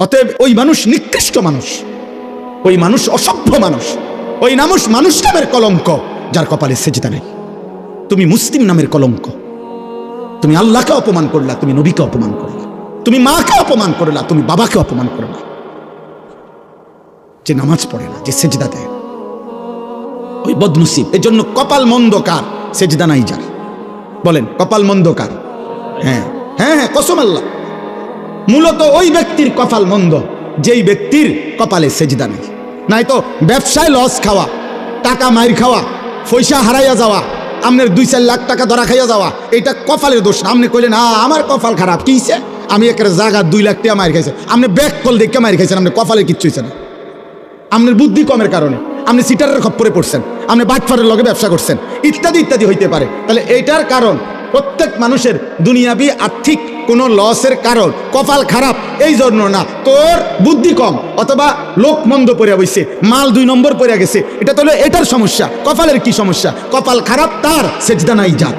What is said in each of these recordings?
অতএব ওই মানুষ নিকৃষ্ট মানুষ। ওই মানুষ অসভ্য মানুষ। ওই মানুষ মানুষ নামের কলঙ্ক, যার কপালে সেজদা নেই। তুমি মুসলিম নামের কলঙ্ক। তুমি আল্লাহকে অপমান করলা, তুমি নবীকে অপমান করলা। তুমি মাকে অপমান করলা, তুমি বাবাকে অপমান করলা। যে নামাজ পড়ে না, যে সেজদা দেয় ওই বদনসিব এর জন্য কপাল মন্দকার সেজদা নাই যার। বলেন, কপাল মন্দকার হ্যাঁ হ্যাঁ হ্যাঁ কসম আল্লাহ। মূলত ওই ব্যক্তির কপাল মন্দ, যেই ব্যক্তির কপালে সেজদা নেই। নাই তো ব্যবসায় লস খাওয়া, টাকা মাইর খাওয়া, পয়সা হারাইয়া যাওয়া আপনার দুই চার লাখ টাকা ধরা খাইয়া যাওয়া, এটা কপালের দোষ। আপনি কইলেন না আমার কপাল খারাপ, কি হইছে? আমি একের জায়গা দুই লাখ টাকা মাইর খাইছে। আপনি ব্যাক কল দেখে মাইর খাইছেন, আপনি কপালে কিচ্ছু হয়েছে না। আপনার বুদ্ধি কমের কারণে। আপনি সিটারের খপ্পরে পড়ছেন, আপনি বাটফারের লগে ব্যবসা করছেন, ইত্যাদি ইত্যাদি হইতে পারে। তাহলে এইটার কারণ প্রত্যেক মানুষের দুনিয়াবি আর্থিক কোনো লসের কারণ, কপাল খারাপ, এই জন্য না। তোর বুদ্ধি কম, অথবা লোক মন্দ পড়ে বইছে, মাল দুই নম্বর পড়ে গেছে। এটা তো এটার সমস্যা, কপালের কি সমস্যা? কপাল খারাপ, তার সেজদা নাই যার।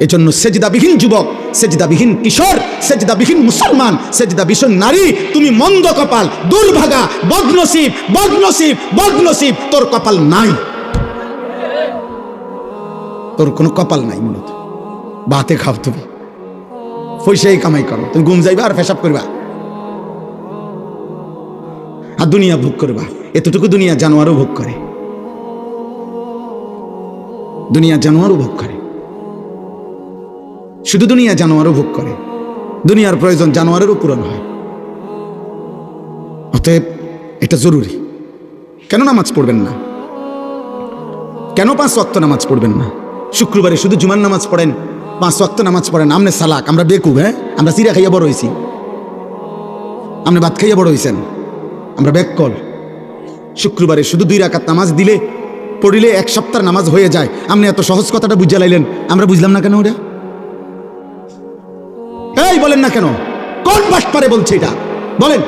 এজন্য সেজদাবিহীন যুবক, সেজদাবিহীন কিশোর, সেজদাবিহীন মুসলমান, সেজদাবিহীন নারী, তুমি মন্দ কপাল, দুর্ভাগা, বদনসিব বদনসিব বদনসিব, তোর কপাল নাই। তোর কোনো কপাল নাই মূলত। বাতে খাও তুমি। পয়সাই কামাই করো। তুমি গুম যাইবা আর পেশাব করবা। আর দুনিয়া ভোগ করবা। এতটুকু দুনিয়া জানোয়ারও ভোগ করে। দুনিয়া জানোয়ারও ভোগ করে। শুধু দুনিয়া জানোয়ারও ভোগ করে। দুনিয়ার প্রয়োজন জানোয়ারেরও পূরণ হয়। অতএব এটা জরুরি। কেন নামাজ পড়বেন না? কেন পাঁচ ওয়াক্ত নামাজ পড়বেন না? শুক্রবারে শুধু জুমার নামাজ পড়েন? পাঁচ ওয়াক্ত নামাজ পড়েন, আমনে সালাক আমরা বেকুব হ্যাঁ? আমরা সিরা খাইয়া বড় হয়েছি আপনি ভাত খাইয়া বড় হয়েছেন আমরা কল শুক্রবারে শুধু দুই রাকাত নামাজ দিলে, পড়িলে এক সপ্তাহ নামাজ হয়ে যায়। আপনি এত সহজ কথাটা বুঝে লাইলেন, আমরা বুঝলাম না কেন ওটা? এই বলেন না কেন? কোন বাটপারে বলছে এটা? বলেন।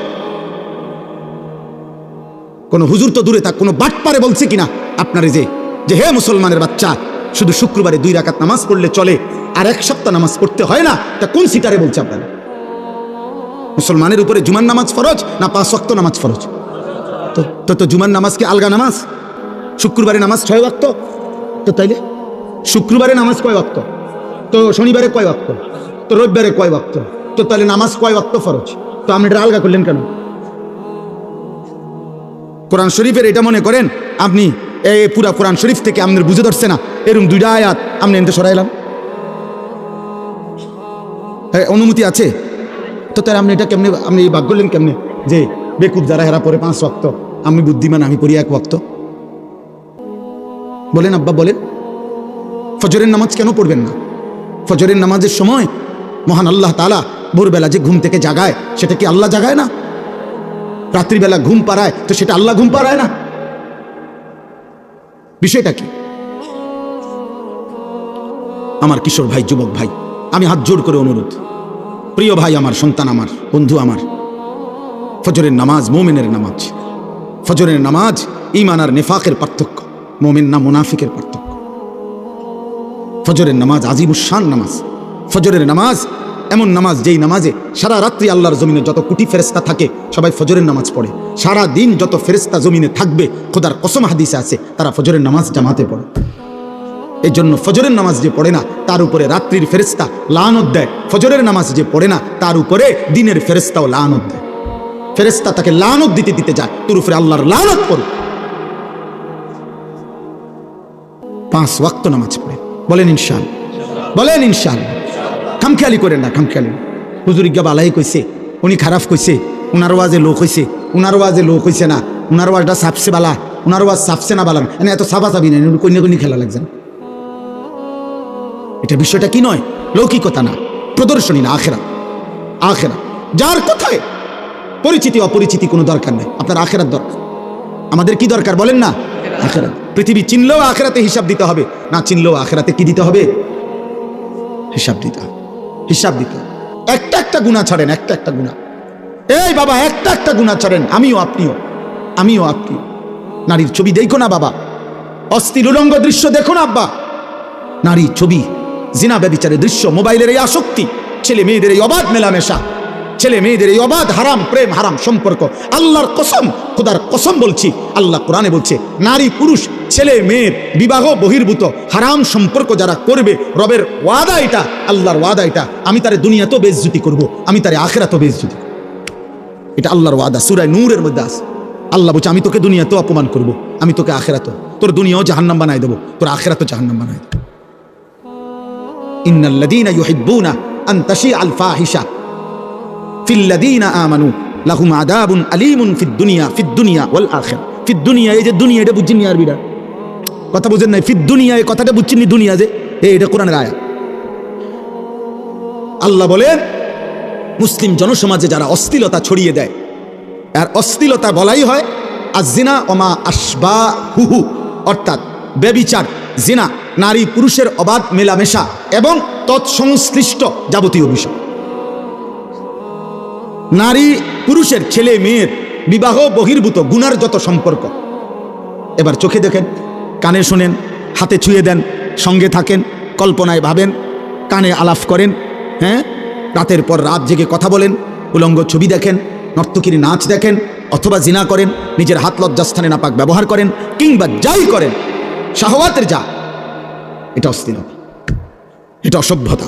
কোন হুজুর তো দূরে থাক, কোন বাটপারে বলছে কিনা? আপনার যে যে হে মুসলমানের বাচ্চা শুধু শুক্রবারে দুই রাকাত নামাজ পড়লে চলে, আর এক সপ্তাহ নামাজ পড়তে হয় না। তা কোন সিটারে বলছে আপনারা? মুসলমানের উপরে জুমার নামাজ ফরজ না পাঁচ ওয়াক্ত নামাজ ফরজ? তো তো তো জুমার নামাজ কি আলগা নামাজ? শুক্রবারে নামাজ ছয় ওয়াক্ত? তো তাইলে? শুক্রবারে নামাজ কয় ওয়াক্ত? তো শনিবারে কয় ওয়াক্ত? তো রবিবারে কয় ওয়াক্ত? তো তাহলে নামাজ কয় ওয়াক্ত ফরজ? তো আপনি এটা আলগা করলেন কেন? কোরআন শরীফের এটা মনে করেন আপনি এই পুরা কোরআন শরীফ থেকে আপনার বুঝে ধরছে না। এরকম দুইটা আয়াত আপনি এনতে সরাইলাম। হ্যাঁ, অনুমতি আছে? তো তার আপনি এটা কেমনে আপনি এই ভাগ করলেন কেমনে? যে বেকুব যারা হেরা পরে পাঁচ ওয়াক্ত। আমি বুদ্ধিমান আমি পড়ি এক ওয়াক্ত। বলেন আব্বা বলেন। ফজরের নামাজ কেন পড়বেন না? ফজরের নামাজের সময় মহান আল্লাহ তালা ভোরবেলা যে ঘুম থেকে জাগায় সেটা কি আল্লাহ জাগায় না? রাত্রিবেলা ঘুম পাড়ায়, তো সেটা আল্লাহ ঘুম পাড়ায় না? বিষয়টা কি? আমার কিশোর ভাই, যুবক ভাই, আমি হাত জোর করে অনুরোধ। প্রিয় ভাই আমার, সন্তান আমার, বন্ধু আমার, ফজরের নামাজ মোমেনের নামাজ। ফজরের নামাজ ইমান আর নেফাকের পার্থক্য, মোমেন না মুনাফিকের পার্থক্য। ফজরের নামাজ আজিবুসান নামাজ। ফজরের নামাজ এমন নামাজ, যেই নামাজে সারা রাত্রি আল্লাহর জমিনে যত কোটি ফেরেস্তা থাকে, সবাই ফজরের নামাজ পড়ে। সারা দিন যত ফেরেস্তা জমিনে থাকবে, খোদার কসম হাদিসে আছে, তারা ফজরের নামাজ জামাতে পড়ে। এই জন্য ফজরের নামাজ যে পড়ে না, তার উপরে রাত্রির ফেরেস্তা লানত দেয়। ফজরের নামাজ যে পড়ে না, তার উপরে দিনের ফেরেস্তাও লানত দেয়। ফেরেস্তা তাকে লানত দিতে দিতে যায়, তোর উপরে আল্লাহর লানত পড়ে পাঁচ ওয়াক্ত নামাজ পড়ে। বলেন ইনশাল বলেন ইনশাল খামখেয়ালি করেন না, খামখেয়ালি। হুজুর ইজ্ঞা বালাই কইছে, উনি খারাপ কইছে, উনার ওয়াজে লোক হইছে, উনার ওয়াজে লোক হইছে না, উনার ওয়াজটা সাপসে বালা, উনার ওয়াজ সাপসে না এনে এত সাবা চাবি না কন্যা কন্যা খেলা লাগছে না। এটা বিষয়টা কি নয়? লৌকিকতা না, প্রদর্শনী না, আখেরা। আখেরা। যার কথায় পরিচিতি, অপরিচিতি কোনো দরকার নেই, আপনার আখেরার দরকার। আমাদের কি দরকার বলেন না? আখেরা পৃথিবী চিনলেও আখেরাতে হিসাব দিতে হবে, না চিনলেও আখেরাতে কি দিতে হবে? হিসাব দিতে হবে। হিসাব দিতে। একটা একটা গুণা ছাড়েন, একটা একটা গুণা। এই বাবা, একটা একটা গুণা ছাড়েন। আমিও আপনিও। আমিও আপনিও। নারীর ছবি দেখো না বাবা। অস্থির উলঙ্গ দৃশ্য দেখো না আব্বা। নারী ছবি, জিনা ব্যবিচারের দৃশ্য, মোবাইলের এই আসক্তি, ছেলে মেয়েদের এই অবাধ মেলামেশা। ছেলে মেয়েদের এই অবাধ, হারাম, প্রেম, হারাম সম্পর্ক। আল্লাহর কসম, খোদার কসম বলছি, আল্লাহ কোরআনে বলছে, নারী, পুরুষ, ছেলে, মেয়ের বিবাহ বহির্ভূত, হারাম সম্পর্ক যারা করবে, রবের ওয়াদা এটা, আল্লাহর ওয়াদা এটা। আমি তারে দুনিয়াতেও বেজ্জুতি করব, আমি তারে আখেরাতেও বেজ্জুতি। এটা আল্লাহর ওয়াদা, সুরায় নূরের মধ্যে আছে। আল্লাহ বলছে, আমি তোকে দুনিয়াতেও অপমান করব, আমি তোকে আখেরাতো তোর দুনিয়াও জাহান্নাম বানাই দেবো, তোর আখেরাতও জাহান্নাম বানাই দেবো। ইন্নাল্লাযীনা ইউহিব্বুনা আন তাশিআ আল ফাহিশা ফিল্লাযীনা আমানু, লাহুম আযাবুন আলীমুন ফিদ দুনিয়া ফিদ দুনিয়া ওয়াল আখিরা ফিদ এই যে দুনিয়া, এটা বুঝছেন নি কথা নাই? ফিদ দুনিয়া, এই কথাটা বুঝছেন দুনিয়া যে? এটা আল্লাহ বলেন মুসলিম জনসমাজে যারা অস্থিলতা ছড়িয়ে দেয়, আর অস্থিলতা বলাই হয় আজিনা অমা আসবা হুহু অর্থাৎ বেবিচার জিনা নারী পুরুষের অবাধ মেলামেশা এবং তৎসংশ্লিষ্ট যাবতীয় বিষয়। নারী, পুরুষের ছেলে, মেয়ের বিবাহ বহির্ভূত গুনার যত সম্পর্ক। এবার চোখে দেখেন, কানে শোনেন, হাতে ছুঁয়ে দেন, সঙ্গে থাকেন, কল্পনায় ভাবেন, কানে আলাপ করেন হ্যাঁ? রাতের পর রাত জেগে কথা বলেন, উলঙ্গ ছবি দেখেন, নর্তকির নাচ দেখেন, অথবা জিনা করেন, নিজের হাত লজ্জাস্থানে নাপাক ব্যবহার করেন, কিংবা যাই করেন, শাহওয়াতের যা, এটা অস্থিরতা, এটা অসভ্যতা,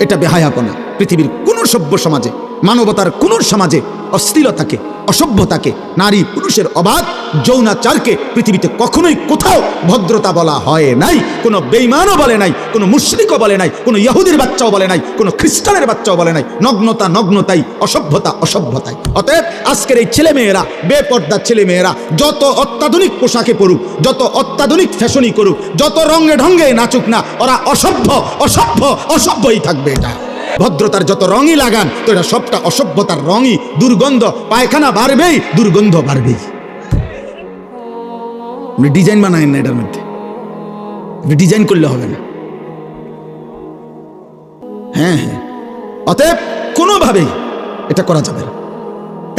এটা বেহায়াপনা, পৃথিবীর কোন সভ্য সমাজে মানবতার কোন সমাজে অশ্লীলতাকে, অসভ্যতাকে, নারী পুরুষের অবাধ যৌনাচারকে পৃথিবীতে কখনোই কোথাও ভদ্রতা বলা হয় নাই, কোনো বেইমানও বলে নাই, কোনো মুশরিকও বলে নাই, কোনো ইহুদির বাচ্চাও বলে নাই, কোনো খ্রিস্টানের বাচ্চাও বলে নাই, নগ্নতা নগ্নতাই, অসভ্যতা অসভ্যতাই। অতএব আজকের এই ছেলে মেয়েরা বেপর্দা ছেলে মেয়েরা যত অত্যাধুনিক পোশাকে পড়ুক যত অত্যাধুনিক ফ্যাশনই করুক, যত রঙে ঢঙ্গে নাচুক না, ওরা অসভ্য অসভ্য, অসভ্যই থাকবে এটা। ভদ্রতার যত রঙই লাগান, তো এটা সবটা অসভ্যতার রঙই। দুর্গন্ধ পায়খানা বাড়বেই, দুর্গন্ধ বাড়বেই। ডিজাইন বানায়েন না এটার মধ্যে। ডিজাইন করলে হবে না। হ্যাঁ হ্যাঁ। অতএব কোনোভাবেই এটা করা যাবে না।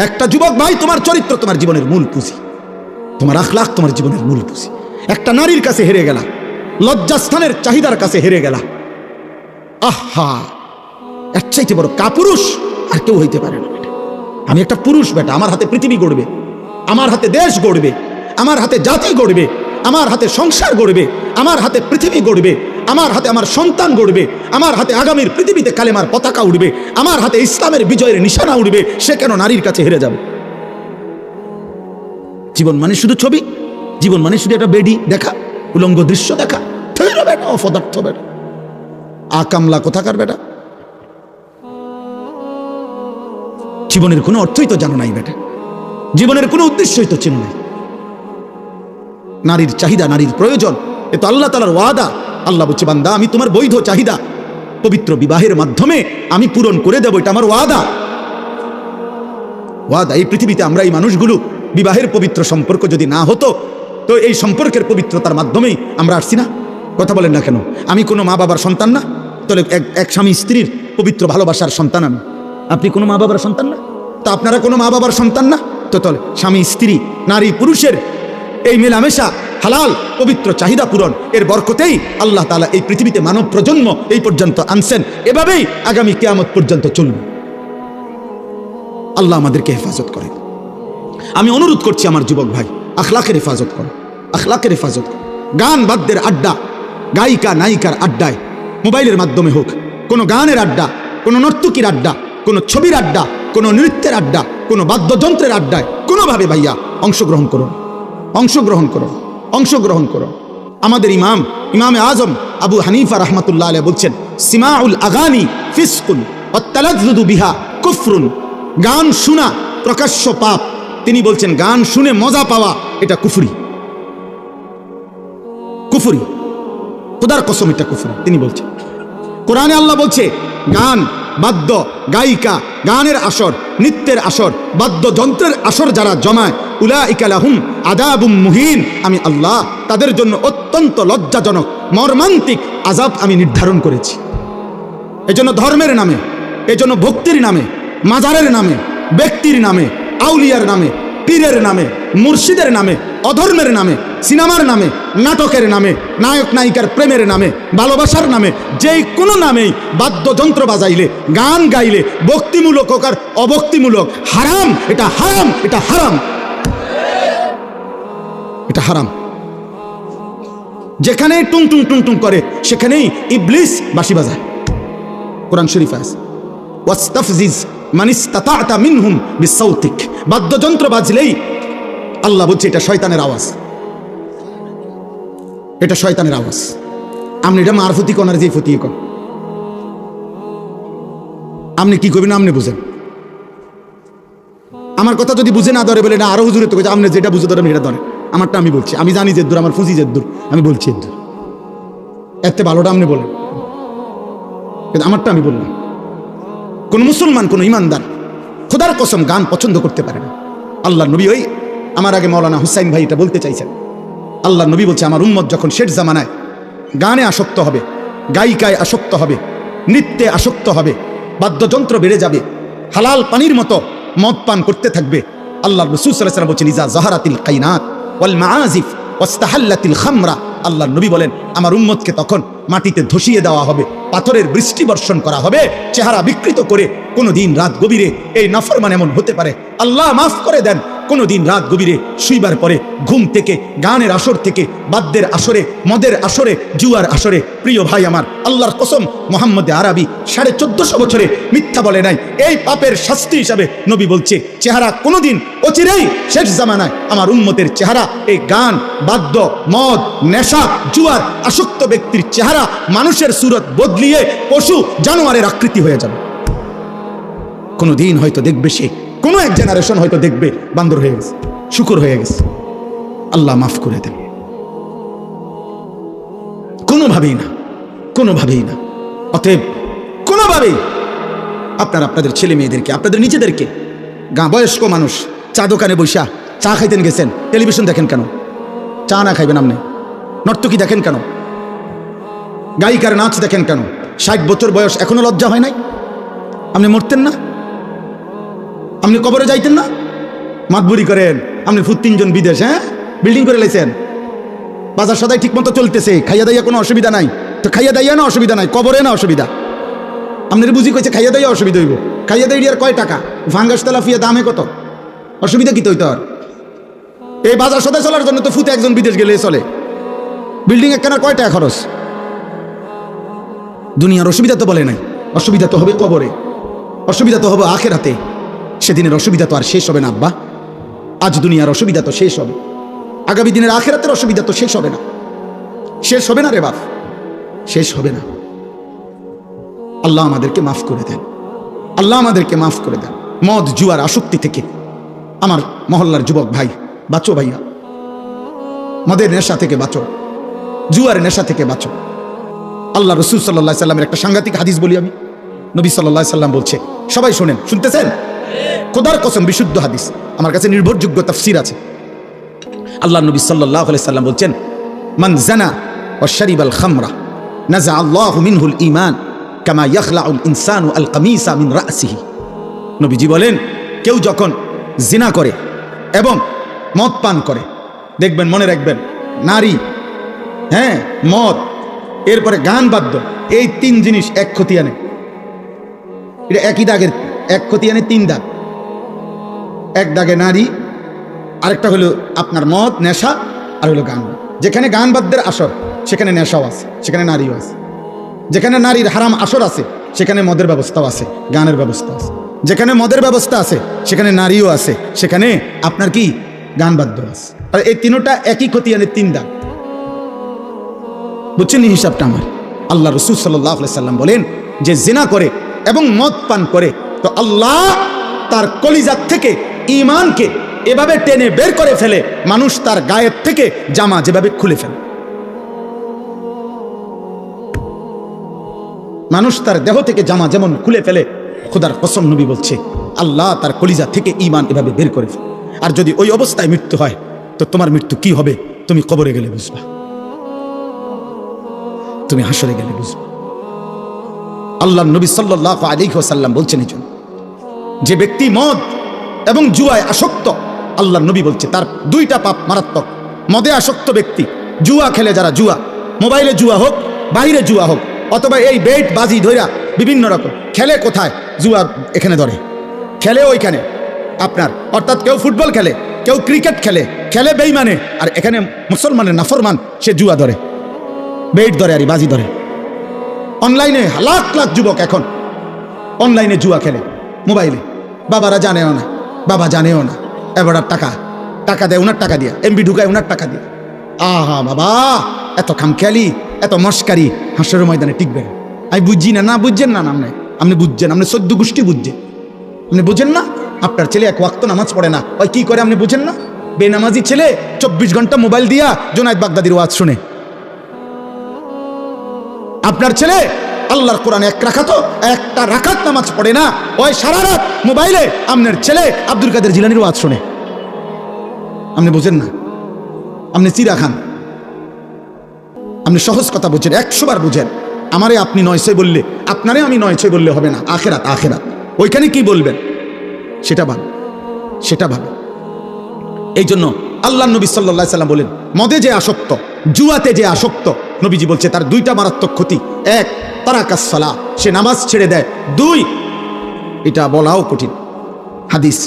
একটা যুবক ভাই তোমার চরিত্র, তোমার জীবনের মূল পুঁজি। তোমার আখলাখ, তোমার জীবনের মূল পুঁজি। একটা নারীর কাছে হেরে গেলা। লজ্জাস্থানের চাহিদার কাছে হেরে গেলা। আহা! এর চাইতে বড় কাপুরুষ আর কেউ হইতে পারে না, বেটা। আমি একটা পুরুষ, বেটা। আমার হাতে পৃথিবী গড়বে, আমার হাতে দেশ গড়বে, আমার হাতে জাতি গড়বে, আমার হাতে সংসার গড়বে, আমার হাতে পৃথিবী গড়বে, আমার হাতে আমার সন্তান গড়বে, আমার হাতে আগামীর পৃথিবীতে কালেমার পতাকা উঠবে আমার হাতে ইসলামের বিজয়ের নিশানা উঠবে সে কেন নারীর কাছে হেরে যাবে? জীবন মানে শুধু ছবি, জীবন মানে শুধু একটা বেডি দেখা, উলঙ্গ দৃশ্য দেখা। বেটা, অপদার্থ বেটা। আকামলা কোথাকার বেটা? জীবনের কোনো অর্থই তো জানো নাই বেটা। জীবনের কোনো উদ্দেশ্যই তো চেনো নাই। নারীর চাহিদা, নারীর প্রয়োজন, এ তো আল্লাহ তালার ওয়াদা। আল্লাহ বলছে, বান্দা, আমি তোমার বৈধ চাহিদা। পবিত্র বিবাহের মাধ্যমে আমি পূরণ করে দেবো, এটা আমার ওয়াদা। ওয়াদা, এই পৃথিবীতে আমরা এই মানুষগুলো, বিবাহের পবিত্র সম্পর্ক যদি না হতো, তো এই সম্পর্কের পবিত্রতার মাধ্যমেই আমরা আসছি না। কথা বলেন না কেন? আমি কোনো মা বাবার সন্তান না, তাহলে এক এক স্বামী স্ত্রীর পবিত্র ভালোবাসার সন্তান আমি। আপনি কোনো মা বাবার সন্তান না? তো আপনারা কোনো মা বাবার সন্তান না? তো তাহলে স্বামী, স্ত্রী, নারী, পুরুষের এই মেলামেশা হালাল, পবিত্র চাহিদা পূরণ, এর বরকতেই আল্লাহ তালা এই পৃথিবীতে মানব প্রজন্ম এই পর্যন্ত আনছেন। এভাবেই আগামী কেয়ামত পর্যন্ত চলবে। আল্লাহ আমাদেরকে হেফাজত করে আমি অনুরোধ করছি আমার যুবক ভাই, আখলাকের হেফাজত করো, আখলাকের হেফাজত করো। গান বাদ্যের আড্ডা গায়িকা নায়িকার আড্ডায় মোবাইলের মাধ্যমে হোক, কোনো গানের আড্ডা, কোনো নর্তকীর আড্ডা কোনো ছবির আড্ডা, কোনো নৃত্যের আড্ডা, কোনো বাদ্যযন্ত্রের আড্ডায় কোনোভাবে ভাইয়া অংশগ্রহণ করুন। অংশগ্রহণ করো অংশগ্রহণ করো আমাদের ইমাম, ইমামে আজম আবু হানিফা রহমতুল্লাহ আলাইহি বলছেন, সিমাউল আগানি ফিসকুন অত্তালাজুদু বিহা কুফরুন। গান শোনা প্রকাশ্য পাপ। তিনি বলছেন, গান শুনে মজা পাওয়া এটা কুফুরি। কুফুরি। খোদার কসম এটা কুফরি। তিনি বলছেন। কোরআনে আল্লাহ বলছে, গান বাদ্য, গায়িকা, গানের আসর, নৃত্যের আসর, বাদ্যযন্ত্রের আসর যারা জমায় উলা ইকালাহুম আদাবুম মুহিন। আমি আল্লাহ, তাদের জন্য অত্যন্ত লজ্জাজনক, মর্মান্তিক আজাব আমি নির্ধারণ করেছি। এজন্য ধর্মের নামে, এজন্য ভক্তির নামে, মাজারের নামে, ব্যক্তির নামে, আউলিয়ার নামে পীরের নামে, মুর্শিদের নামে, অধর্মের নামে, সিনেমার নামে, নাটকের নামে, নায়ক নায়িকার প্রেমের নামে, ভালোবাসার নামে, যেই কোনো নামেই বাদ্যযন্ত্র বাজাইলে, গান গাইলে ভক্তিমূলক হোক আর অভক্তিমূলক, হারাম, এটা হারাম এটা হারাম। এটা হারাম। যেখানে টুং টুং টুং টুং করে, সেখানেই ইবলিস বাঁশি বাজায়। কোরআন শরীফ আছে। ওয়াস্তাফজিজ মানিস্তাতা মিনহুম বিসাউতিক বাদ্যযন্ত্র বাজলেই আল্লাহ বলছে, এটা শয়তানের আওয়াজ। এটা শয়তানের আওয়াজ। আপনি এটা মারফতি কোন আর যে ফতি কোন আপনি কি করবেন আপনি বুঝেন? আমার কথা যদি বুঝে না ধরে বলে না আরও হুজুরে তো আপনি যেটা বুঝে ধরে এটা ধরে আমারটা আমি বলছি। আমি জানি যে দূর আমার ফুজি যে দূর আমি বলছি দূর এতে ভালোটা আপনি বলেন। আমারটা আমি বললাম। কোন মুসলমান, কোন ইমানদার খোদার কসম গান পছন্দ করতে পারে না। আল্লাহ নবী ওই আমার আগে মৌলানা হুসাইন ভাই এটা বলতে চাইছেন। আল্লাহ নবী বলছে, আমার উম্মত যখন শেষ জামানায় গানে আসক্ত হবে, গায়িকায় আসক্ত হবে, নৃত্যে আসক্ত হবে, বাদ্যযন্ত্র বেড়ে যাবে, হালাল পানির মতো মদ পান করতে থাকবে আল্লাহ রসুল সাল্লাহ বলছেন, ইজা জাহারাতিল কাইনাত ওয়াল মাআজিফ ওয়াস্তাহাল্লাতিল খামরা আল্লাহ নবী বলেন, আমার উম্মতকে তখন মাটিতে ধসিয়ে দেওয়া হবে, পাথরের বৃষ্টি বর্ষণ করা হবে, চেহারা বিকৃত করে কোনো দিন রাত গভীরে এই নাফরমান এমন হতে পারে। আল্লাহ মাফ করে দেন কোনো দিন রাত গভীরে শুইবার পরে ঘুম থেকে, গানের আসর থেকে, বাদ্যের আসরে, মদের আসরে, জুয়ার আসরে, প্রিয় ভাই আমার, আল্লাহর কসম, মোহাম্মদ আরবি সাড়ে চোদ্দশো বছরে মিথ্যা বলে নাই। এই পাপের শাস্তি হিসাবে নবী বলছে, চেহারা কোনোদিন অচিরেই শেষ জামানায়। আমার উন্মতের চেহারা, এই গান, বাদ্য, মদ, নেশা, জুয়ার আসক্ত ব্যক্তির চেহারা মানুষের সুরত বদলিয়ে পশু জানোয়ারের আকৃতি হয়ে যাবে। কোনো দিন হয়তো দেখবে সে কোনো এক জেনারেশন হয়তো দেখবে, বান্দর হয়ে গেছে, শুকুর হয়ে গেছে। আল্লাহ মাফ করে দেন। কোনোভাবেই না কোনোভাবেই না। অতএব কোনোভাবেই আপনার আপনাদের ছেলে মেয়েদেরকে, আপনাদের নিজেদেরকে, গা বয়স্ক মানুষ, চা দোকানে বৈশা, চা খাইতেন গেছেন টেলিভিশন দেখেন কেন? চা না খাইবেন আপনি? নর্তকী দেখেন কেন? গায়িকার নাচ দেখেন কেন? ষাট বছর বয়স, এখনও লজ্জা হয় নাই? আপনি মরতেন না? আপনি কবরে যাইতেন না? মাতবুরি করেন, আপনি ফুট তিনজন বিদেশ হ্যাঁ? বিল্ডিং করে লাইছেন। বাজার সদাই ঠিক মতো চলতেছে, খাইয়া দাইয়া কোনো অসুবিধা নাই। তো খাইয়া দাইয়া না অসুবিধা নাই, কবরে না অসুবিধা। আপনার বুঝি কইছে খাইয়া দাইয়া অসুবিধা হইব। খাইয়া দাইয়া আর কয় টাকা? ভাঙ্গাস তেলাফিয়া দামে কত? অসুবিধা কি তো আর? এই বাজার সদাই চলার জন্য তো ফুতে একজন বিদেশ গেলে চলে। বিল্ডিং এ কেনার কয় টাকা খরচ? দুনিয়ার অসুবিধা তো বলে নাই। অসুবিধা তো হবে কবরে। অসুবিধা তো হবে আখের হাতে সেদিনের অসুবিধা তো আর শেষ হবে না, আব্বা। আজ দুনিয়ার অসুবিধা তো শেষ হবে। আগামী দিনের আখেরাতের অসুবিধা তো শেষ হবে না। শেষ হবে না রে বাপ। শেষ হবে না। আল্লাহ আমাদেরকে মাফ করে দেন। আল্লাহ আমাদেরকে মাফ করে দেন। মদ, জুয়ার আসক্তি থেকে। আমার মহল্লার যুবক ভাই, বাঁচো ভাইয়া। মদের নেশা থেকে বাঁচো। জুয়ার নেশা থেকে বাঁচো। আল্লাহ রসুল সাল্লাহ সাল্লামের একটা সাংঘাতিক হাদিস বলি আমি। নবী সাল্লাহ সাল্লাম বলছে, সবাই শোনেন, শুনতেছেন? খোদার কসম, বিশুদ্ধ হাদিস। আমার কাছে নির্ভরযোগ্য তফসির আছে। আল্লাহ নবী সাল্লাহ সাল্লাম বলছেন, মান জানা ও শরিব আল খামরা নাজা আল্লাহ মিনহুল ইমান কামা ইয়াখলাউল ইনসানু আল কামিসা মিন রাসিহি। নবীজি বলেন, কেউ যখন জিনা করে এবং মদ পান করে, দেখবেন, মনে রাখবেন, নারী হ্যাঁ মদ, এরপরে গান বাদ্য, এই তিন জিনিস এক ক্ষতি আনে। এটা একই দাগের এক ক্ষতি আনে তিন দাগ। এক দাগে নারী, আরেকটা হলো আপনার মদ, নেশা, আর হলো গান। যেখানে গান বাদ্যের আসর, সেখানে নেশাও আছে, সেখানে নারীও আছে। যেখানে নারীর হারাম আসর আছে, সেখানে মদের ব্যবস্থাও আছে, গানের ব্যবস্থা আছে। যেখানে মদের ব্যবস্থা আছে, সেখানে নারীও আছে, সেখানে আপনার কি? গান বাদ্য আছে। আর এই তিনোটা একই ক্ষতি আনে তিন দাগ। বুঝছেন হিসাবটা আমার? আল্লাহ রসুল সাল্লাহ সাল্লাম বলেন যে জিনা করে এবং মদ পান করে তো আল্লাহ তার কলিজার থেকে ইমানকে এভাবে টেনে বের করে ফেলে, মানুষ তার গায়ের থেকে জামা যেভাবে খুলে ফেলে। মানুষ তার দেহ থেকে জামা যেমন খুলে ফেলে, খোদার কসম নবী বলছে, আল্লাহ তার কলিজা থেকে ইমান এভাবে বের করে ফেলে। আর যদি ওই অবস্থায় মৃত্যু হয়, তো তোমার মৃত্যু কি হবে? তুমি কবরে গেলে বুঝবা। তুমি হাসরে গেলে বুঝবে। আল্লাহ নবী সাল্লাহ আলী সাল্লাম বলছেন এই জন্য। যে ব্যক্তি মদ এবং জুয়ায় আসক্ত, আল্লাহ নবী বলছে, তার দুইটা পাপ মারাত্মক। মদে আসক্ত ব্যক্তি, জুয়া খেলে যারা জুয়া, মোবাইলে জুয়া হোক বাইরে জুয়া হোক, অথবা এই বেট বাজি ধইরা বিভিন্ন রকম, খেলে কোথায়, জুয়া এখানে ধরে। খেলে ওইখানে। আপনার, অর্থাৎ কেউ ফুটবল খেলে, কেউ ক্রিকেট খেলে খেলে বেইমানে, আর এখানে মুসলমানের নাফরমান, সে জুয়া ধরে। বেট ধরে আর বাজি ধরে। অনলাইনে লাখ লাখ যুবক এখন, অনলাইনে জুয়া খেলে, মোবাইলে। বাবারা জানেও না। বাবা জানেও না। এবার টাকা। টাকা দেয় ওনার টাকা দিয়ে। এমবি ঢুকায় ওনার টাকা দিয়ে। আহা বাবা, এত খামখেয়ালি, এত মস্কারি হাঁসের ময়দানে টিকবে না। আমি বুঝি না না বুঝছেন না আপনি আপনি বুঝছেন, আপনি সদ্য গোষ্ঠী বুঝছেন। আপনি বুঝেন না? আপনার ছেলে এক ওয়াক্ত নামাজ পড়ে না। ওই কি করে আপনি বুঝেন না? বেনামাজি ছেলে চব্বিশ ঘণ্টা মোবাইল দিয়া জোনায়দ বাগদাদির ওয়াজ শুনে। আপনার ছেলে আল্লাহর কোরআন এক রাখাত, একটা রাখাত নামাজ পড়ে না। ওই সারা রাত মোবাইলে আপনার ছেলে আব্দুল কাদের জিলানির ওয়াজ শুনে। আপনি বুঝেন না? আপনি চিরা খান। আপনি সহজ কথা বুঝেন, একশো বার বুঝেন। আমারে আপনি নয়শয় বললে, আপনারে আমি নয়শয় বললে হবে না। আখেরাত আখেরাত। ওইখানে কি বলবেন? সেটা ভালো সেটা ভালো এই জন্য আল্লাহ নবী সাল্লাহ সাল্লাম বলেন, মদে যে আসক্ত, জুয়াতে যে আসক্ত নবীজি বলছে, তার দুইটা মারাত্মক ক্ষতি। এক তারাকাসলা সে নামাজ ছেড়ে দেয়। দুই, এটা বলাও কঠিন। হাদিস,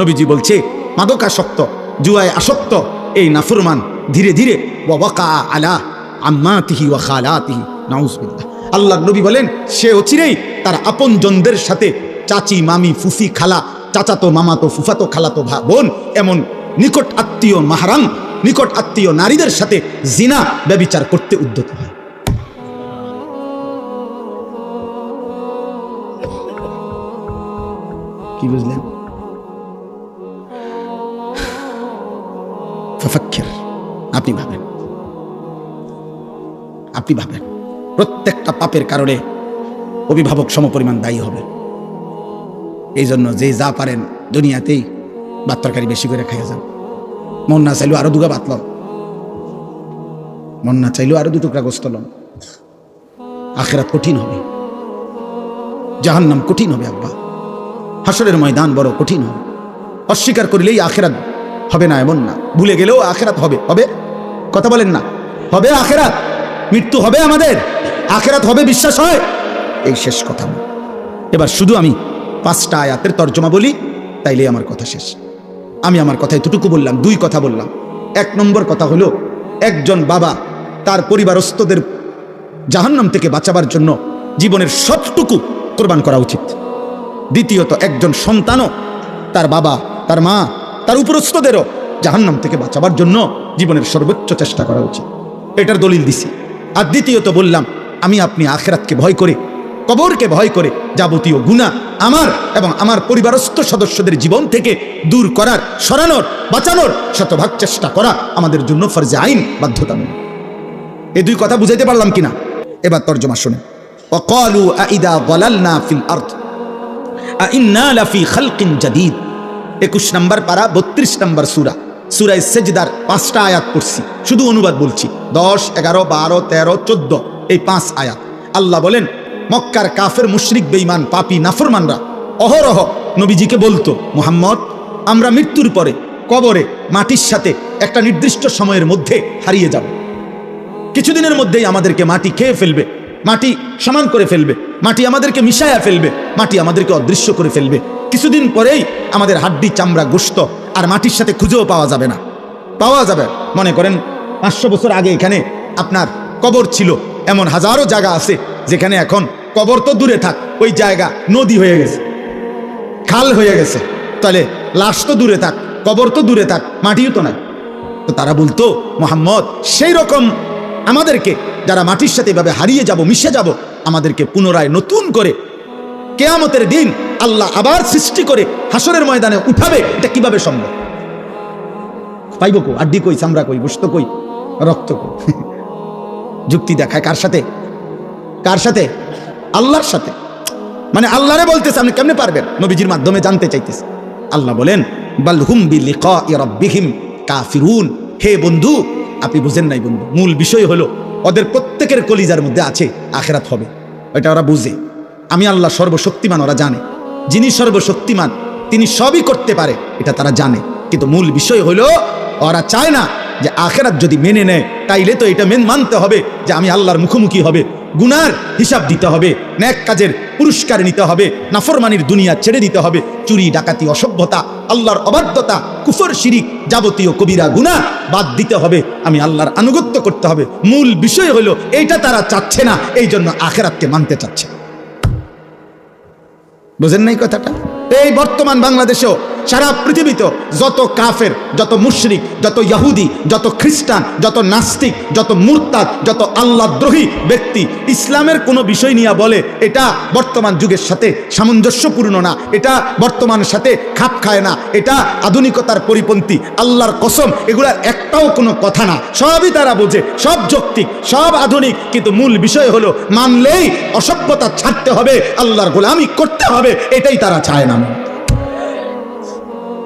নবীজি বলছে, মাদকাসক্ত, জুয়ায় আসক্ত, এই নাফরমান ধীরে ধীরে ওয়াকা আলা আম্মাতিহি ওয়া খালাতিহি আল্লাহ নবী বলেন, সে অচিরেই তার আপনজনদের সাথে চাচি, মামি, ফুফি, খালা, চাচাতো, মামাতো, ফুফাতো, খালাতো, ভা, বোন, এমন নিকট আত্মীয়, মাহারাম নিকট আত্মীয় নারীদের সাথে জিনা ব্যবিচার করতে উদ্যত হয়। কি বুঝলেন? আপনি ভাবেন। আপনি ভাবেন। প্রত্যেকটা পাপের কারণে অভিভাবক সমপরিমাণ দায়ী হবে। এই জন্য যে যা পারেন দুনিয়াতেই ভাত তরকারি বেশি করে খাইয়া যান। মন না চাইলেও আরও দুগা ভাত লন মন না চাইলেও আরও দু টুকরা গোস্ত আখেরাত কঠিন হবে। জাহান্নাম কঠিন হবে আব্বা। হাসরের ময়দান বড় কঠিন হবে। অস্বীকার করিলেই আখেরাত হবে না, এমন না। ভুলে গেলেও আখেরাত হবে। হবে? কথা বলেন না। হবে আখেরাত? মৃত্যু হবে আমাদের। আখেরাত হবে, বিশ্বাস হয়। এই শেষ কথা। এবার শুধু আমি পাঁচটা আয়াতের তর্জমা বলি তাইলে আমার কথা শেষ। আমি আমার কথায় এতটুকু বললাম, দুই কথা বললাম। এক নম্বর কথা হলো, একজন বাবা তার পরিবারস্থদের জাহান্নাম থেকে বাঁচাবার জন্য জীবনের সবটুকু কোরবান করা উচিত। দ্বিতীয়ত, একজন সন্তানও তার বাবা, তার মা, তার উপরস্থদেরও জাহান্নাম থেকে বাঁচাবার জন্য জীবনের সর্বোচ্চ চেষ্টা করা উচিত। এটার দলিল দিছি। আর দ্বিতীয়ত বললাম, আমি আপনি আখেরাতকে ভয় করে, কবরকে ভয় করে যাবতীয় গুণা আমার এবং আমার পরিবারস্থ সদস্যদের জীবন থেকে দূর করার, সরানোর, বাঁচানোর শতভাগ চেষ্টা করা আমাদের জন্য ফরজে আইন বাধ্যতামূলক। এ দুই কথা বুঝাইতে পারলাম কিনা? এবার তর্জমা শোনে অকালু আইদা গলালনা ফিল আর্থ লাফি খালকিন জাদিদ। একুশ নম্বর পারা, বত্রিশ নম্বর সুরা। সুরায় সেজদার পাঁচটা আয়াত পড়ছি। শুধু অনুবাদ বলছি। দশ, এগারো, বারো, তেরো, চোদ্দ, এই পাঁচ আয়াত। আল্লাহ বলেন মক্কার কাফের মুশরিক বেইমান পাপি, নাফরমানরা অহরহ নবীজিকে বলতো, মোহাম্মদ, আমরা মৃত্যুর পরে কবরে মাটির সাথে একটা নির্দিষ্ট সময়ের মধ্যে হারিয়ে যাব। কিছুদিনের মধ্যেই আমাদেরকে মাটি খেয়ে ফেলবে, মাটি সমান করে ফেলবে, মাটি আমাদেরকে মিশায়া ফেলবে, মাটি আমাদেরকে অদৃশ্য করে ফেলবে। কিছুদিন পরেই আমাদের হাড্ডি, চামড়া গোস্ত আর মাটির সাথে খুঁজেও পাওয়া যাবে না। পাওয়া যাবে। মনে করেন, পাঁচশো বছর আগে এখানে আপনার কবর ছিল এমন হাজারো জায়গা আছে যেখানে এখন কবর তো দূরে থাক, ওই জায়গা নদী হয়ে গেছে, খাল হয়ে গেছে। তাহলে লাশ তো দূরে থাক, কবর তো দূরে থাক, মাটিও তো নাই। তো তারা বলতো, মোহাম্মদ, সেই রকম আমাদেরকে, যারা মাটির সাথে এভাবে হারিয়ে যাব, মিশে যাব, আমাদেরকে পুনরায় নতুন করে কেয়ামতের দিন আল্লাহ আবার সৃষ্টি করে হাসরের ময়দানে উঠাবে, এটা কীভাবে সম্ভব? পাইব কো আড্ডি কই, চামড়া কই গোস্ত কই, রক্ত কই। যুক্তি দেখায় কার সাথে? কার সাথে? আল্লাহর সাথে। মানে আল্লাহরে বলতেছে, আপনি কেমনে পারবেন? নবীজির মাধ্যমে জানতে চাইতেছে। আল্লাহ বলেন বালহুম বি লিকা রব্বিহিম কাফিরুন। হে বন্ধু, আপনি বুঝেন নাই বন্ধু, মূল বিষয় হলো, ওদের প্রত্যেকের কলিজার মধ্যে আছে, আখেরাত হবে। এটা ওরা বুঝে। আমি আল্লাহ সর্বশক্তিমান, ওরা জানে। যিনি সর্বশক্তিমান, তিনি সবই করতে পারে, এটা তারা জানে। কিন্তু মূল বিষয় হলো, ওরা চায় না যে আখেরাত যদি মেনে নেয়, তাইলে তো এটা মেন মানতে হবে যে আমি আল্লাহর মুখোমুখি হবে। গুনার হিসাব দিতে হবে, ন্যাক কাজের পুরস্কার নিতে হবে, নাফরমানির দুনিয়া ছেড়ে দিতে হবে, চুরি, ডাকাতি, অসভ্যতা, আল্লাহর অবাধ্যতা, কুফর, শিরিক যাবতীয় কবিরা গুনাহ বাদ দিতে হবে, আমি আল্লাহর আনুগত্য করতে হবে। মূল বিষয় হলো, এইটা তারা চাচ্ছে না এই জন্য আখেরাতকে মানতে চাচ্ছে বুঝেন নাই কথাটা? এই বর্তমান বাংলাদেশেও সারা পৃথিবীতে যত কাফের, যত মুশরিক, যত ইয়াহুদি, যত খ্রিস্টান, যত নাস্তিক, যত মুরতাদ, যত আল্লাহদ্রোহী ব্যক্তি, ইসলামের কোনো বিষয় নিয়ে বলে, এটা বর্তমান যুগের সাথে সামঞ্জস্যপূর্ণ না, এটা বর্তমানের সাথে খাপ খায় না, এটা আধুনিকতার পরিপন্থী, আল্লাহর কসম এগুলার একটাও কোনো কথা না। সবই তারা বোঝে, সব যৌক্তিক, সব আধুনিক, কিন্তু মূল বিষয় হলো, মানলেই অসভ্যতা ছাড়তে হবে, আল্লাহর গোলামি করতে হবে, এটাই তারা চায় না।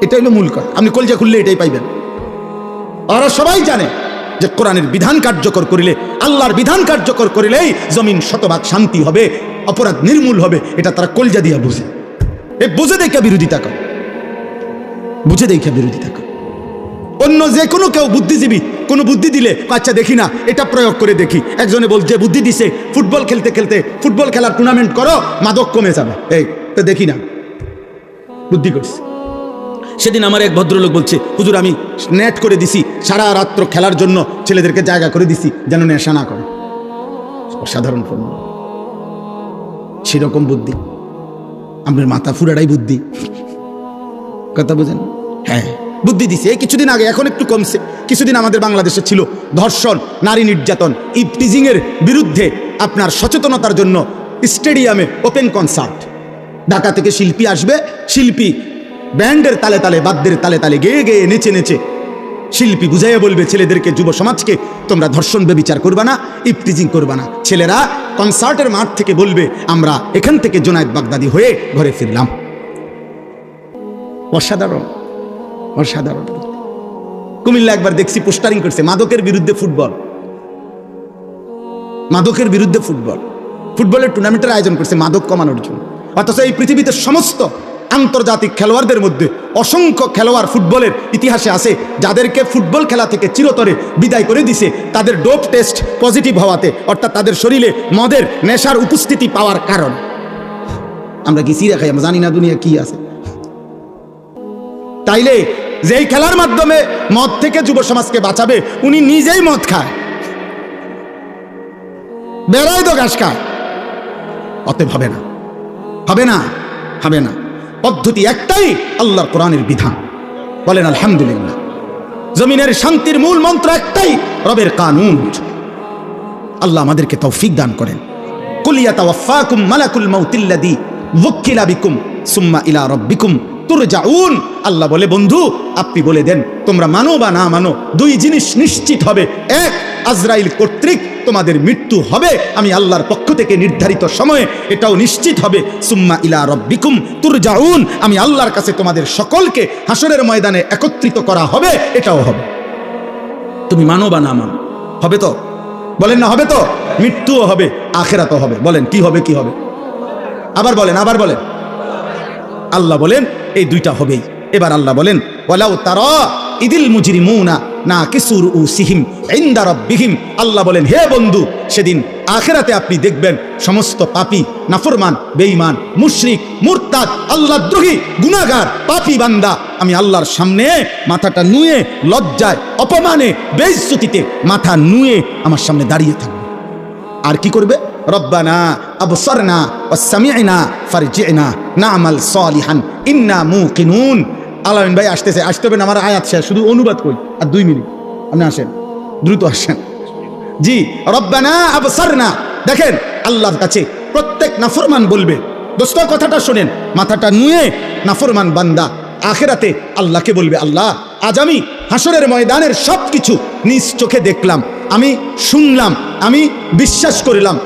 এটাই হলো মূল কথা আপনি কলজা খুললে এটাই পাইবেন। ওরা সবাই জানে যে কোরআনের বিধান কার্যকর করিলে, আল্লাহর বিধান কার্যকর করিলেই জমিন শতভাগ শান্তি হবে, অপরাধ নির্মূল হবে, এটা তারা কলজা দিয়া বুঝে। এ বুঝে দেখে বিরোধিতা করে। বুঝে দেখে বিরোধিতা করে। অন্য যে কোনো কেউ বুদ্ধিজীবী, কোনো বুদ্ধি দিলে আচ্ছা দেখি না, এটা প্রয়োগ করে দেখি। একজনে বল, যে বুদ্ধি দিছে, ফুটবল খেলতে খেলতে, ফুটবল খেলার টুর্নামেন্ট করো, মাদক কমে যাবে। এই, তো দেখি না। বুদ্ধি করছে সেদিন আমার এক ভদ্রলোক বলছে, হুজুর, আমি নেট করে দিছি, সারা রাত্র খেলার জন্য ছেলেদেরকে জায়গা করে দিছি, যেন নেশা না করে। অসাধারণ ফোন। সেরকম বুদ্ধি। আমাদের মাথা ফুরাটাই বুদ্ধি। কথা বুঝেন? হ্যাঁ বুদ্ধি দিছে। এই কিছুদিন আগে, এখন একটু কমছে। কিছুদিন আমাদের বাংলাদেশে ছিল ধর্ষণ, নারী নির্যাতন ইপটিজিং এর বিরুদ্ধে আপনার সচেতনতার জন্য স্টেডিয়ামে ওপেন কনসার্ট ঢাকা থেকে শিল্পী আসবে, শিল্পী ব্যান্ডের তালে তালে, বাদ্যের তালে তালে গেয়ে গেয়ে নেচে নেচে। শিল্পী বুঝাইয়া বলবে, ছেলেদেরকে যুব সমাজকে তোমরা ধর্ষণ বেবিচার করবা না, ইপটিজিং করবা না। ছেলেরা কনসার্টের মাঠ থেকে বলবে, আমরা এখান থেকে জোনায়েদ বাগদাদি হয়ে ঘরে ফিরলাম। অসাধারণ অসাধারণ। কুমিল্লা একবার দেখছি পোস্টারিং করছে, মাদকের বিরুদ্ধে ফুটবল। মাদকের বিরুদ্ধে ফুটবল। ফুটবলের টুর্নামেন্টের আয়োজন করছে মাদক কমানোর জন্য। অথচ এই পৃথিবীতে সমস্ত আন্তর্জাতিক খেলোয়াড়দের মধ্যে অসংখ্য খেলোয়াড় ফুটবলের ইতিহাসে আছে, যাদেরকে ফুটবল খেলা থেকে চিরতরে বিদায় করে দিছে। তাদের ডোপ টেস্ট পজিটিভ হওয়াতে, অর্থাৎ তাদের শরীরে মদের নেশার উপস্থিতি পাওয়ার কারণ। আমরা কি সিরা খাই? আমরা জানি না দুনিয়া কি আছে। তাইলে যেই খেলার মাধ্যমে মদ থেকে যুব সমাজকে বাঁচাবে, উনি নিজেই মদ খায়। বেড়াই তো ঘাস খায়। অতএব হবে না। হবে না। হবে না। পদ্ধতি একটাই আল্লাহর কোরআনের বিধান। বলেন, আলহামদুলিল্লাহ। জমিনের শান্তির মূল মন্ত্র একটাই, রবের কানুন। আল্লাহ আমাদেরকে তৌফিক দান করেন। আল্লাহ বলে, বন্ধু, আপনি বলে দেন, তোমরা মানো বা না মানো, দুই জিনিস নিশ্চিত হবে। এক আজরাইল কর্তৃক তোমাদের মৃত্যু হবে। আমি আল্লাহর পক্ষ থেকে নির্ধারিত সময়ে এটাও নিশ্চিত হবে। সুম্মা ইলা রব্বিকুম তুরজাউন। আমি আল্লাহর কাছে তোমাদের সকলকে হাসরের ময়দানে একত্রিত করা হবে, এটাও হবে। তুমি মানো বা না মানো? হবে তো? বলেন না, হবে তো? মৃত্যুও হবে, আখেরাতও হবে। বলেন, কি হবে কি হবে? আবার বলেন আবার বলেন। আল্লাহ বলেন, এই দুইটা হবেই। এবার আল্লাহ বলেন, ওয়ালাউ তারা ইদিল মুজরিমুনা না কিসুর উ সিহিম ইন্দা রব্বিহিম। আল্লাহ বলেন, হে বন্ধু, সেদিন আখেরাতে আপনি দেখবেন সমস্ত পাপী, নাফরমান, বেঈমান, মুশরিক, মুরতাদ আল্লাহদ্রোহী গুনাহগার, পাপী বান্দা। আমি আল্লাহর সামনে মাথাটা নুয়ে, লজ্জায়, অপমানে, বেইজ্জতিতে মাথা নুয়ে আমার সামনে দাঁড়িয়ে থাকবে। আর কি করবে? রব্বানা আবসারনা ওয়াসামি'না ফারজি'না, না'মাল সলিহান, ইন্না মুকিনুন। আলামিন ভাই আসতেছে, আসতে হবে না, আমার আয়াত শেষ, শুধু অনুবাদ করি। আর দুই মিনিট, আপনি আসেন, দ্রুত আসেন। জি, রব্বানা আবসারনা, দেখেন, আল্লাহর কাছে প্রত্যেক নাফরমান বলবে, দোস্ত, কথাটা শোনেন, মাথাটা নুয়ে নাফরমান বান্দা, আখেরাতে আল্লাহকে বলবে, আল্লাহ, আজ আমি হাসরের ময়দানের সব কিছু নিজ চোখে দেখলাম, আমি শুনলাম, আমি বিশ্বাস করলাম,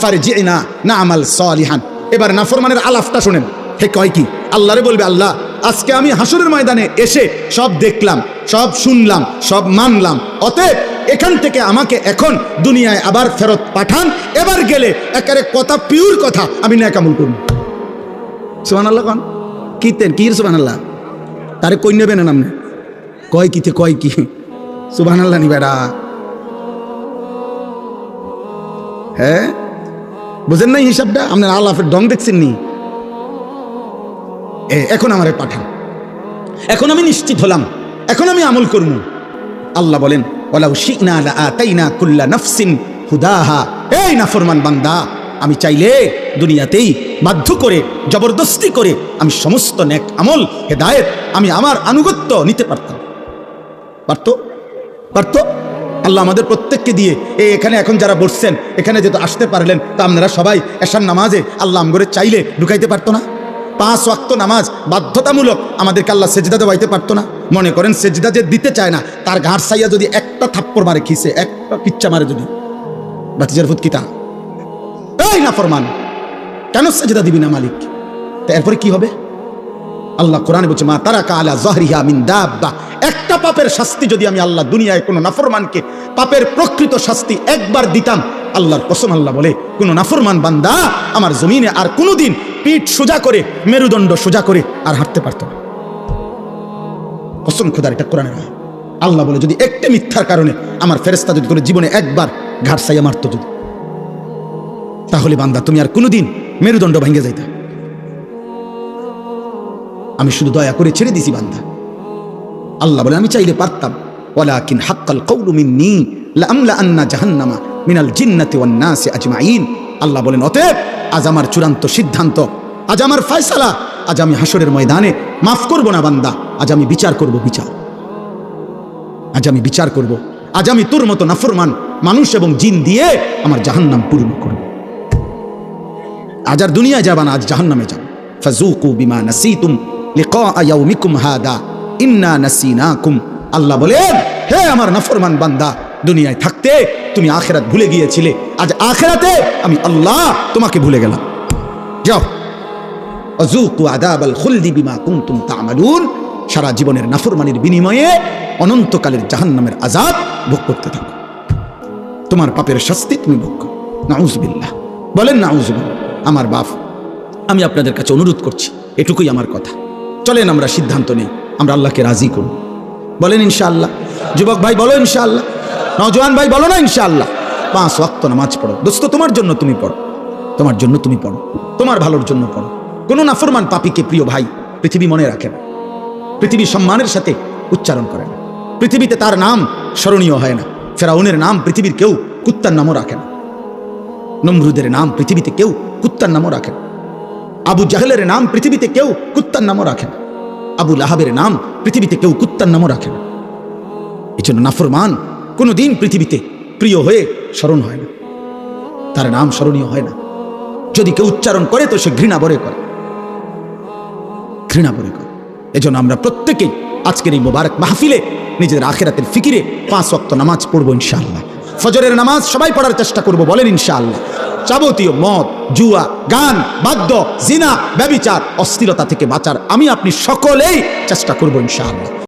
ফারজিনা না আমাল সলিহান। এবার নাফরমানের আলাফটা শোনেন, হে কয় কি? আল্লাহরে বলবে, আল্লাহ, আজকে আমি হাসরের ময়দানে এসে সব দেখলাম, সব শুনলাম, সব মানলাম। অতএব এখান থেকে আমাকে এখন দুনিয়ায় আবার ফেরত পাঠান। এবার গেলে একারে কথা পিওর কথা আমি ন্যাকামুল করব। সুবান আল্লাহ কন কীর্তেন কীর সুবান আল্লাহ তারে কই নেবেন আপনি কয় কিতে কয় কি? সুবাহ আল্লাহ নি বেড়া। হ্যাঁ? বুঝেন নাই হিসাবটা? আপনার আল্লাফের ডং দেখছেন নি? এখন আমারে পাঠান। এখন আমি নিশ্চিত হলাম। এখন আমি আমল করব। আল্লাহ বলেন ওলাউ শিকনা লা আতাইনা কুল্লা নাফসিন হুদাহা। এই নাফরমান বান্দা আমি চাইলে দুনিয়াতেই বাধ্য করে জবরদস্তি করে আমি সমস্ত নেক আমল হেদায়েত আমি আমার আনুগত্য নিতে পারতাম। পারতো? পারতো? আল্লাহ আমাদের প্রত্যেককে দিয়ে এই এখানে এখন যারা বসছেন এখানে যেহেতু আসতে পারলেন তা আপনারা সবাই এসার নামাজে আল্লাহ আমগরে চাইলে ঢুকাইতে পারতো না? পাঁচ ওয়াক্ত নামাজ বাধ্যতামূলক আমাদেরকে আল্লাহ সেজদা দেওয়াইতে পারতো না। মনে করেন সেজদা যে দিতে চায় না, তার ঘাড় সাইয়া যদি একটা থাপ্পড় মারে খিসে, একটা কিচ্ছা মারে যদি, বাতিজার ফুট কিতা এই না ফরমান কেন সেজদা দিবি না মালিক? এরপরে কি হবে? আল্লাহ কোরআনে বলছে, মা তারা কালা জহরিহা মিন দাব্বা। একটা পাপের শাস্তি যদি আমি আল্লাহ দুনিয়ায় কোনো নাফরমানকে পাপের প্রকৃত শাস্তি একবার দিতাম, আল্লাহর কসম আল্লাহ বলে, কোনো নাফরমান বান্দা আমার জমিনে আর কোনোদিন পিঠ সোজা করে, মেরুদণ্ড সোজা করে আর হাঁটতে পারত না। কসম খোদার, এটা কোরআনে নয় আল্লাহ বলে, যদি একটি মিথ্যার কারণে আমার ফেরেস্তা যদি করে জীবনে একবার ঘাট সাইয়া মারত যদি, তাহলে বান্দা, তুমি আর কোনোদিন মেরুদণ্ড ভেঙে যাইতা। আমি শুধু দয়া করে ছেড়ে দিছি বান্দা। আল্লাহ বলে, আমি চাইলে পারতাম, ওয়ালাকিন হাক্কাল কওলু মিন্নি লামলা আন্না জাহান্নামা মিনাল জিন্নাতি ওয়ান নাসি আজমাইন। আল্লাহ বলেন, অতএব আজ আমার চূড়ান্ত সিদ্ধান্ত। আজ আমার ফয়সালা। আজ আমি হাসরের ময়দানে মাফ করব না বান্দা। আজ আমি বিচার করব বিচার। আজ আমি বিচার করব। আজ আমি তোর মতো নাফরমান মানুষ এবং জিন দিয়ে আমার জাহান্নাম পূর্ণ করব। আজ আর দুনিয়া যাবা না, আজ জাহান্নামে যাব ফাজুকু বিমা নাসিতুম লিকা ইন্না নাসিনাকুম। আল্লাহ বলেন, হে আমার নাফরমান বান্দা দুনিয়ায় থাকতে তুমি আখেরাত ভুলে গিয়েছিলে। আজ আখেরাতে আমি আল্লাহ তোমাকে ভুলে গেলাম। যাও। অজুকু আদাবাল খুলদি বিমা কুনতুম তামালুন। সারা জীবনের নাফরমানির বিনিময়ে অনন্তকালের জাহান্নামের আজাদ ভোগ করতে থাকো। তোমার পাপের শাস্তি তুমি ভোগ করো। নাউজবিল্লাহ। বলেন নাউজবিল্লাহ। আমার বাপ, আমি আপনাদের কাছে অনুরোধ করছি, এটুকুই আমার কথা। চলেন আমরা সিদ্ধান্ত নেই, আমরা আল্লাহকে রাজি করব। বলেন ইনশাআল্লাহ। যুবক ভাই, বলো ইনশাআল্লাহ। নজওয়ান ভাই, বলো না ইনশাআল্লাহ। পাঁচ ওয়াক্ত নামাজ পড়ো। দোস্ত, তোমার জন্য তুমি পড়ো। তোমার জন্য তুমি পড়ো। তোমার ভালোর জন্য পড়ো। কোনো নাফরমান পাপিকে প্রিয় ভাই পৃথিবী মনে রাখে না। পৃথিবী সম্মানের সাথে উচ্চারণ করে না। পৃথিবীতে তার নাম স্মরণীয় হয় না। ফেরাউনের নাম পৃথিবীর কেউ কুত্তার নামও রাখে না। নমরুদের নাম পৃথিবীতে কেউ কুত্তার নামও রাখে না। আবু জাহেলের নাম পৃথিবীতে কেউ কুত্তার নামও রাখে না। আবু লাহাবের নাম পৃথিবীতে কেউ কুত্তার নামও রাখে না। এই জন্য নাফরমান কোনো দিন পৃথিবীতে প্রিয় হয়ে স্মরণ হয় না। তার নাম স্মরণীয় হয় না। যদি কেউ উচ্চারণ করে, তো সে ঘৃণা বরে করে। ঘৃণা বরে করে। এজন্য আমরা প্রত্যেকেই আজকের এই মোবারক মাহফিলে নিজেদের আখেরাতের ফিকিরে পাঁচ ওয়াক্ত নামাজ পড়ব ইনশাআল্লাহ। ফজরের নামাজ সবাই পড়ার চেষ্টা করব, বলেন ইনশাআল্লাহ। যাবতীয় মদ, জুয়া, গান, বাদ্য, জিনা, ব্যবিচার, অস্থিরতা থেকে বাঁচার আমি আপনি সকলেই চেষ্টা করব ইনশাআল্লাহ।